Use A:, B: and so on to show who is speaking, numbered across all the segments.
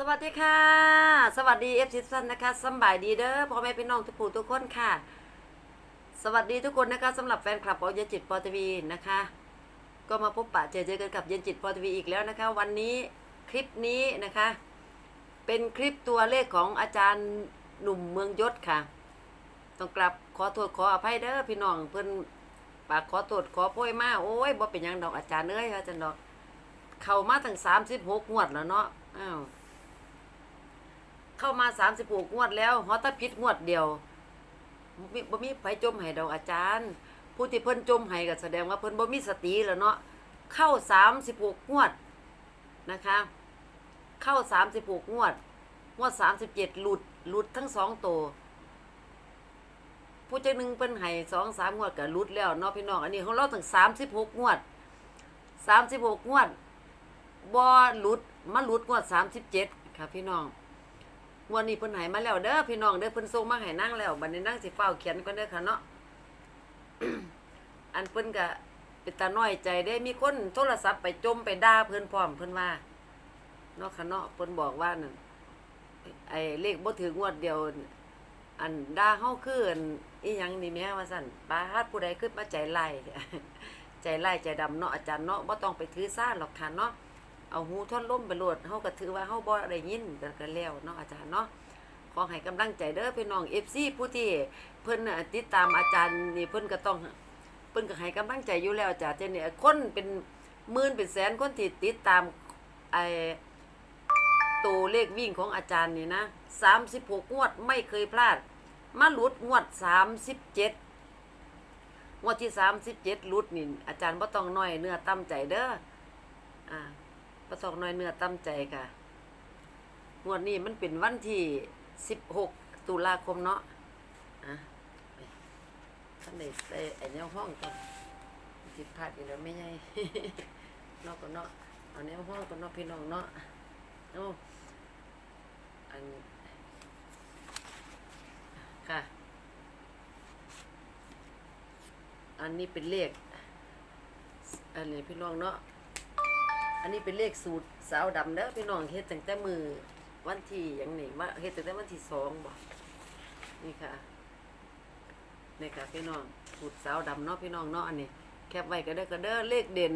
A: สวัสดีค่ะ สวัสดีเอฟซีซันนะคะสบายดีเด้อพ่อแม่พี่น้องทุกผู้ทุกคนค่ะ สวัสดีทุกคนนะคะสำหรับแฟนคลับของเย็นจิตปอทีวีนะคะ ก็มาพบปะเจอเจอกันกับเย็นจิตปอทีวีอีกแล้วนะคะ วันนี้คลิปนี้นะคะ เป็นคลิปตัวเลขของอาจารย์หนุ่มเมืองยศค่ะ ต้องกลับขอโทษขออภัยเด้อพี่น้องเพิ่อนปากขอโทษขอโพยมาโอ้ยบ่เป็นยังดอกอาจารย์เอ้ยอาจารย์ดอก เข้ามาตั้งสามสิบหกงวดแล้วเนาะอ้าว เข้ามาสามสิบหกงวดแล้วฮอตพิษงวดเดียวบ่มีบ่มีไผจมให้ดอกอาจารย์ ผู้ที่เพิ่นจมให้ก็แสดงว่าเพิ่นบ่มีสติแล้วเนาะเข้าสามสิบหกงวดนะคะ เข้าสามสิบหกงวด งวดสามสิบเจ็ดหลุดหลุดทั้งสองตัวผู้จักหนึ่งเพิ่นให้สองสามงวดก็หลุดแล้วเนาะพี่น้องอันนี้ของเราถึงสามสิบหกงวดสามสิบหกงวดบ่หลุดมาหลุดงวดสามสิบเจ็ดค่ะพี่น้อง วันนี้เพิ่นหายมาแล้วเด้อพี่น้องเด้อเพิ่นส่งมาให้นั่งแล้วบัดนี้นั่งสิเฝ้าเขียนก่อนเด้อค่ะเนาะอันเพิ่นก็เป็นตาน้อยใจได้มีคนโทรศัพท์ไปจมไปด่าเพิ่นพร้อมเพิ่นว่าเนาะค่ะเนาะเพิ่นบอกว่านั่นไอ้เลขบ่ถึงงวดเดียว อันด่าเฮาคืออันอีหยังนี่แม่ว่าซั่นปาดผู้ใดขึ้นมาใจไล่ใจไล่ใจดำเนาะอาจารย์เนาะบ่ต้องไปถือซ่าหรอกค่ะเนาะ เอาหูท่อนล้มไปโหลดเฮาก็ถือว่าเฮาบ่ได้ยินแต่ก็แล้วเนาะอาจารย์เนาะขอให้กำลังใจเด้อพี่น้อง FC ผู้ที่เพิ่นน่ะติดตามอาจารย์นี่เพิ่นก็ต้องเพิ่นก็ให้กำลังใจอยู่แล้วจ้ะเจ้านี่คนเป็นหมื่นเป็นแสนคนที่ติดตามไอ้ตัวเลขวิ่งของอาจารย์นี่นะ36งวดไม่เคยพลาด มาหลุดงวด37งวดที่37หลุดนี่อาจารย์บ่ต้องน้อยเนื้อต่ำใจเด้ออ่า ประสองน้อยเนื้อตั้มใจค่ะงวดนี้มันเป็นวันที่สิบหกตุลาคมเนาะอะท่านได้ใส่ไอ้แนวห้องกันจิตพลาดอีกแล้วไม่ใช่นอกก็เนาะเอาแนวห้องก็เนาะพี่น้องเนาะเอาอันค่ะ อันนี้เป็นเลขอันนี้พี่น้องเนาะ อันนี้เป็นเลขสูตรสาวดำเด้อพี่น้องเฮ็ดตั้งแต่มือวันที่ยังนี่มาเฮ็ดตั้งแต่วันที่สองบ่นี่ค่ะนี่ค่ะพี่น้องสูตรสาวดำเนาะพี่น้องเนาะอันนี้แคปไว้ก็ได้อก็เด้อเลขเด่น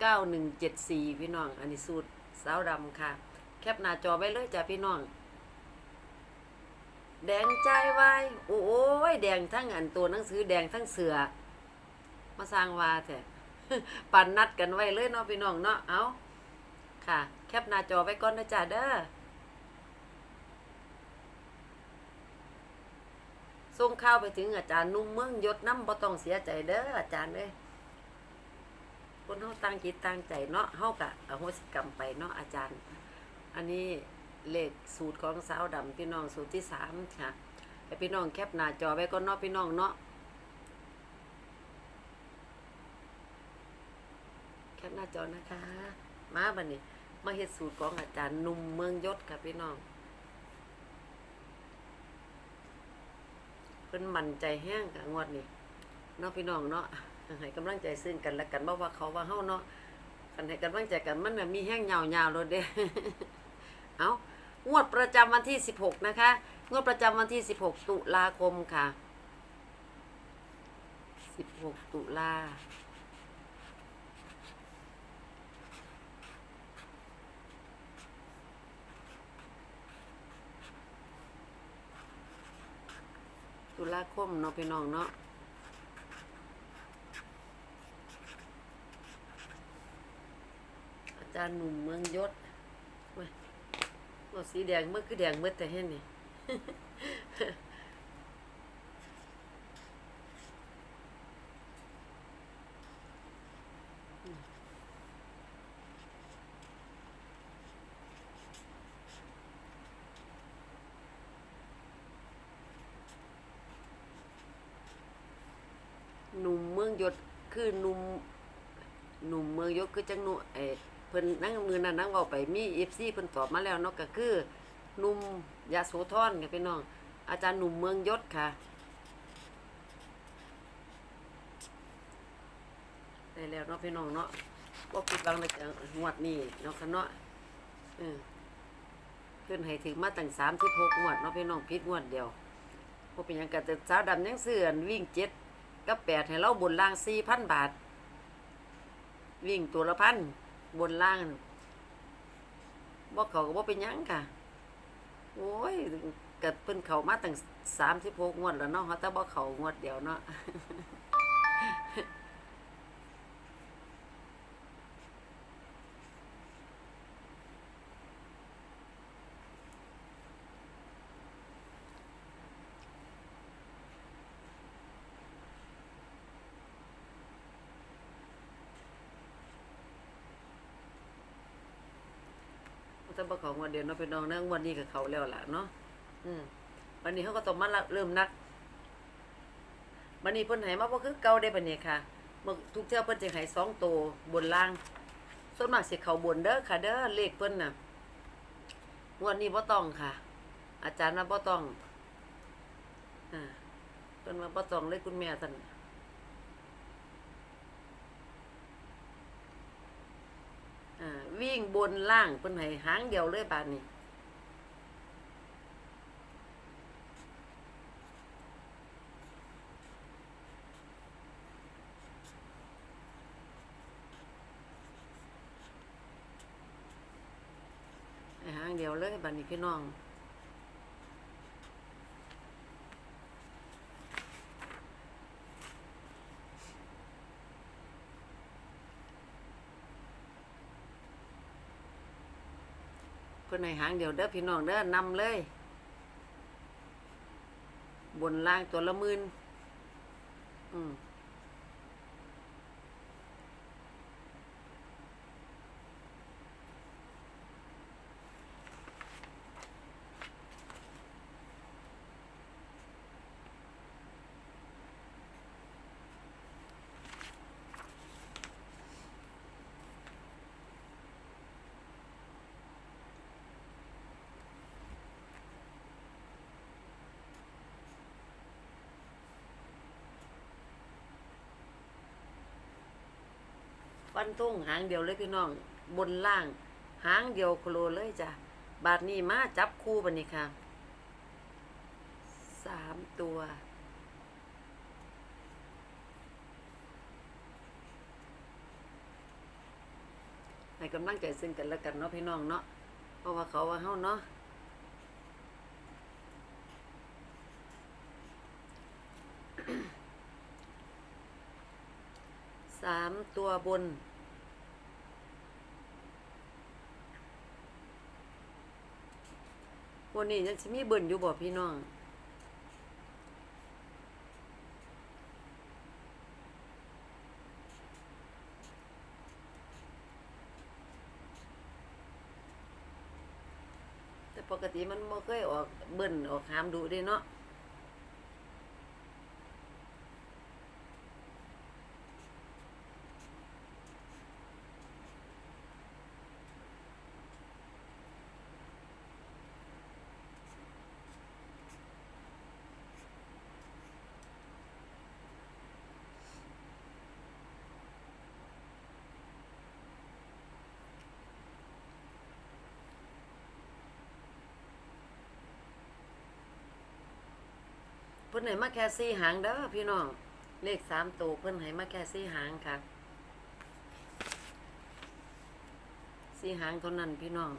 A: เก้าหนึ่งเจ็ดสี่พี่น้อง อันนี้สูตรสาวดำค่ะ แคปหน้าจอไว้เลยจ้ะพี่น้องแดงใจไว้โอ้ยแดงทั้งอันตัวหนังสือแดงทั้งเสือมาสร้างวาแท้ ปันนัดกันไว้เลยเนาะพี่น้องเนาะเอาค่ะ แคปหน้าจอไว้ก่อนนะจ๊ะเด้อส่งข่าวไปถึงอาจารย์นุ่มเมืองยศน้ำบ่ต้องเสียใจเด้ออาจารย์เอ้ยคนเฮาตั้งจิตตั้งใจเนาะเฮากะอโหสิกรรมไปเนาะอาจารย์ อันนี้เลขสูตรของสาวดำพี่น้องสูตรที่สามค่ะให้พี่น้องแคปหน้าจอไว้ก่อนเนาะพี่น้องเนาะ แคปห น้าจอนะคะ มาบันนี้ มาเฮ็ดสูตรของอาจารย์นุ่มเมืองยศค่ะพี่น้องเพิ่นมั่นใจแห้งกับงวดนี้เนาะพี่น้องเนาะให้กำลังใจซึ่งกันและกันบ่ว่าเขาว่าเฮาเนาะกันให้กำลังใจกันมันมีแห้งยาวๆโลดเด้เอางวดประจำวันที่ 16 นะคะ งวดประจำวันที่ 16 ตุลาคมค่ะ 16 ตุลา ตุลาคมเนาะพี่น้องเนาะอาจารย์หนุ่มเมืองยศเว้ยสีแดงเมื่อคือแดงเมื่อแต่เห็นนี่ หนุ่มเมืองยศคือหนุ่มหนุ่มเมืองยศคือจังหนุ่มเอเพิ่นนั่งมือนั้นนั่งเว้าไปมี FC เพิ่นตอบมาแล้วเนาะก็คือหนุ่มยะโสธรค่ะพี่น้อง อาจารย์หนุ่มเมืองยศค่ะได้แล้วเนาะพี่น้องเนาะบ่ผิดหวังเลยจ้ะงวดนี้เนาะค่ะเนาะเออพิ่นให้ถึงมาตั้ง36งวดเนาะพี่น้องผิดงวดเดียวบ่เป็นยังก็แต่สาวดำยังซื้อนวิ่ง7 กับ8ให้เราบนล่างสี่พันบาท วิ่งตัวละพันบนล่างบ่เขาก็บอกเป็นยังค่ะ โอ้ยก็เพิ่นเขามาตั้งสามสิบหกงวดแล้วเนาะแต่บ่เขางวดเดียวเนาะ แต่บ่ขางวดเดียวเนาะพี่น้องเนื่องวันนี้ก็เขาแล้วล่ะเนาะอืมวันนี้เขาก็ต้องมาเริ่มนักวันนี้เพิ่นให้มาบ่คือเก่าได้บัดนี้ค่ะเมื่อทุกเที่ยวเพิ่นจะให้สองโตวบนล่าง ส่วนมากสิเขาบนเด้อค่ะเด้อเลขเพิ่นน่ะวดนี้บ่ต้องค่ะ อาจารย์ว่าบ่ต้องอ่าเพิ่นว่าบ่ต้องเลยคุณแม่ท่านอ่า วิ่งบนล่างเพิ่นให้หางเดียวเลยบานนี้หางเดียวเลยบานนี้พี่น้อง เพิ่นให้างเดียวเด้อพี่น้องเด้อนำเลย บนล่างตัวละหมื่นอืม ฟันทุ่งหางเดียวเลยพี่น้อง บนล่าง หางเดียวโคโลเลยจ้ะ บาทนี้มาจับคู่บันนี้ค่ะสามตัวให้กำลังใจซึ่งกันและกันเนาะพี่น้องเนาะเพราะว่าเขาว่าเฮาเนาะ สาม ตัวบนวันนี้ยังสิมีเบิ่นอยู่บ่พี่น้องแต่ปกติมันบ่เคยออกเบิ่นออกหามดูด้เนาะ นให้มาแค่สี่หางเด้อพี่น้อง เลขสามตัวเพิ่นให้มาแค่สี่หางค่ะสี่หางเท่านั้นพี่น้อง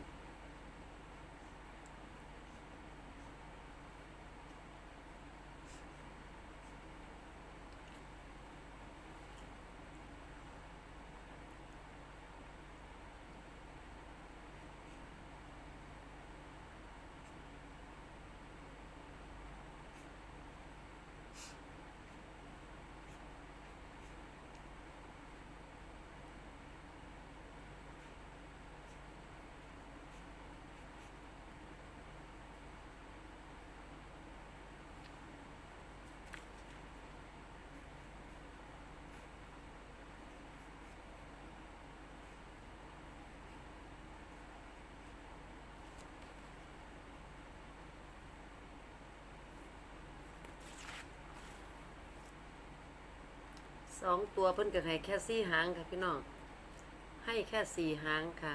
A: สองตัวเพิ่นก็ให้แค่สี่หางค่ะพี่น้องให้แค่สี่หางค่ะ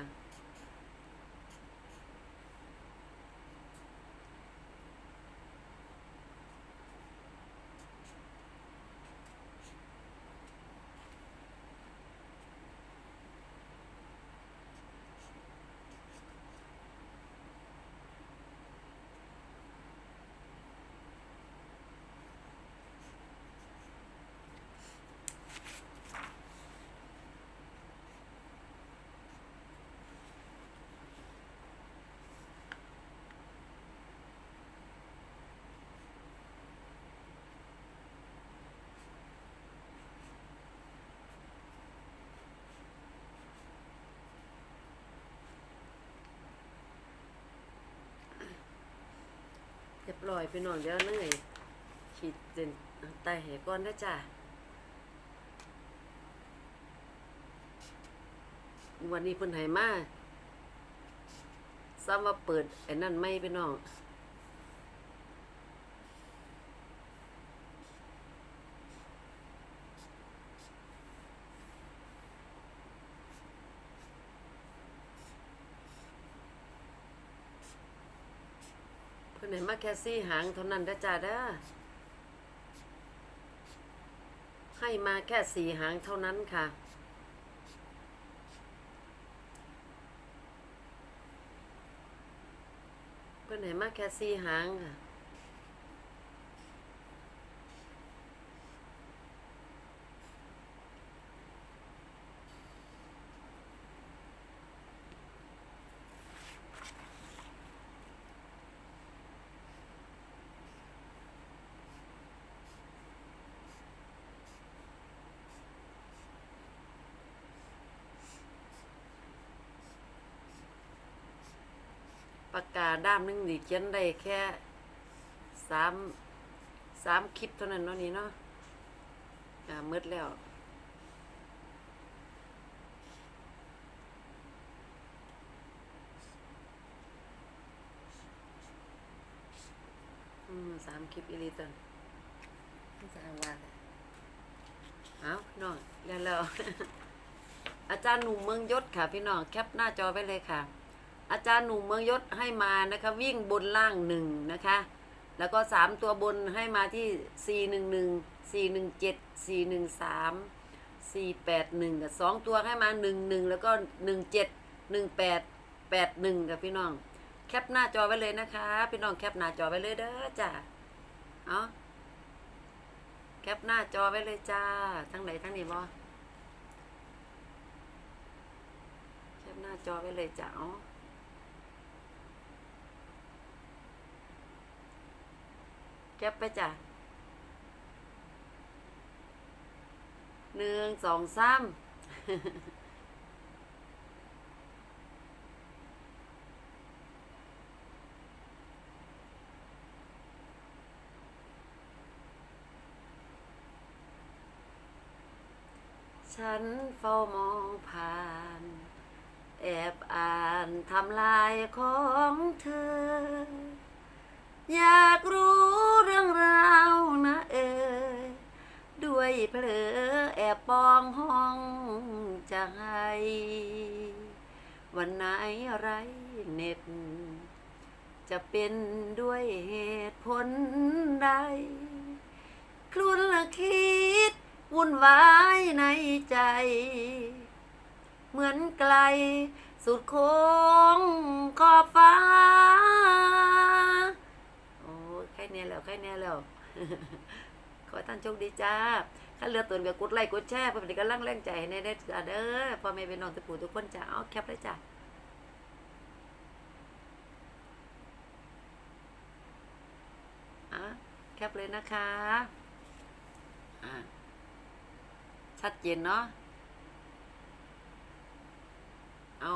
A: ร้อยพี่น้องเดี๋ยวเนยขีดเส้นใต้ให้ก่อนนะจ้ะวันนี้เพิ่นให้มาซ้ำว่าเปิดไอ้นั่นไม่พี่น้อง เพิ่นให้มา แค่ซี่หางเท่านั้นเด้อจ้าเด้อให้มาแค่สี่หางเท่านั้นค่ะ เพิ่นไหนมาแค่สี่หางค่ะากกาด้ามหนึงนี่เขียนได้แค่สามสามคลิปเท่านั้นเนาะนี่เนาะอ่ามืดแล้วอืมสามคลิปอีลีตันสร้างว่าเลยเอาพี่น้องแล้วแล้วอาจารย์หนุ่มเมืองยศค่ะพี่น้อง แคปหน้าจอไว้เลยค่ะ อาจารย์หนุ่มเมืองยศให้มานะคะวิ่งบนล่างหนึ่งนะคะ แล้วก็สามตัวบนให้มาที่สี่หนึ่งหนึ่งสี่หนึ่งเจ็ดสี่หนึ่งสามสี่แปดหนึ่งกับสองตัวให้มาหนึ่งหนึ่งแล้วก็หนึ่งเจ็ดหนึ่งแปดแปดหนึ่งกับพี่น้อง แคปหน้าจอไว้เลยนะคะ พี่น้องแคปหน้าจอไว้เลยเด้อจ้าเอาแคปหน้าจอไว้เลยจ้า ทั้งไหนทั้งนี้บ่แคปหน้าจอไว้เลยจ้าเอา แคปไปจ้ะหนึ่งสองสามฉันเฝ้ามองผ่าน แอบอ่านทำลายของเธอ อยากรู้เรื่องราวนะเอ่ยด้วยเพลอแอบปองห้องให้วันไหนไรเน็ดจะเป็นด้วยเหตุผลใดครุนละคิด วุ่นวายในใจ เหมือนไกลสุดโค้งขอบฟ้า แค่เนี้ยแล้วแค่แล้ว ขอให้ท่านโชคดีจ้าถ้าเรือตัวก็กดไลค์กดแชร์เพื่อเป็นกำลังแรงใจในเด้อเด้อพ่อแม่เป็นน้องตะปูทุกคนจ้าเอาแคปเลยจ้าอะแคปเลยนะคะอะชัดเจนเนาะเอา